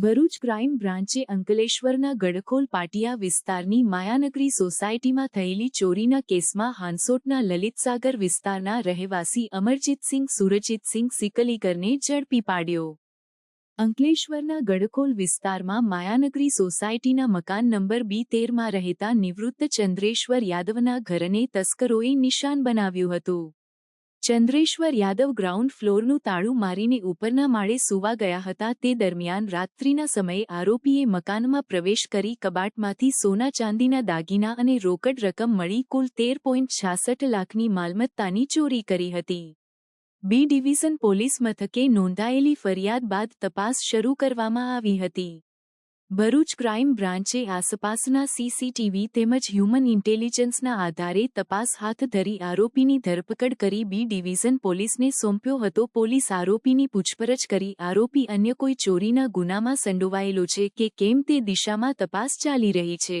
Bharuch crime બ્રાન્ચે અંકલેશ્વરના ગડખોલ પાટિયા વિસ્તારની માયાનગરી સોસાયટીમાં થયેલી ચોરીના કેસમાં હાંસોટના લલિતસાગર વિસ્તારના રહેવાસી અમરજીતસિંહ સુરજીતસિંહ સિકલીકરને ઝડપી પાડ્યો. અંકલેશ્વરના ગડખોલ વિસ્તારમાં માયાનગરી સોસાયટીના મકાન નંબર બી તેરમાં રહેતા નિવૃત્ત ચંદ્રેશ્વર યાદવના ઘરને તસ્કરોએ નિશાન બનાવ્યું હતું. ચંદ્રેશ્વર યાદવ ગ્રાઉન્ડ ફ્લોરનું તાળું મારીને ઉપરના માળે સૂવા ગયા હતા તે દરમિયાન રાત્રિના સમયે આરોપીએ મકાનમાં પ્રવેશ કરી કબાટમાંથી સોના ચાંદીના દાગીના અને રોકડ રકમ મળી કુલ તેર લાખની માલમત્તાની ચોરી કરી હતી. બી ડિવિઝન પોલીસ મથકે નોંધાયેલી ફરિયાદ બાદ તપાસ શરૂ કરવામાં આવી હતી. ભરૂચ ક્રાઇમ બ્રાન્ચે આસપાસના સીસીટીવી તેમજ હ્યુમન ઇન્ટેલિજન્સના આધારે તપાસ હાથ ધરી આરોપીની ધરપકડ કરી બી ડિવિઝન પોલીસને સોંપ્યો હતો. પોલીસ આરોપીની પૂછપરછ કરી. આરોપી અન્ય કોઈ ચોરીના ગુનામાં સંડોવાયેલો છે કે કેમ તે દિશામાં તપાસ ચાલી રહી છે.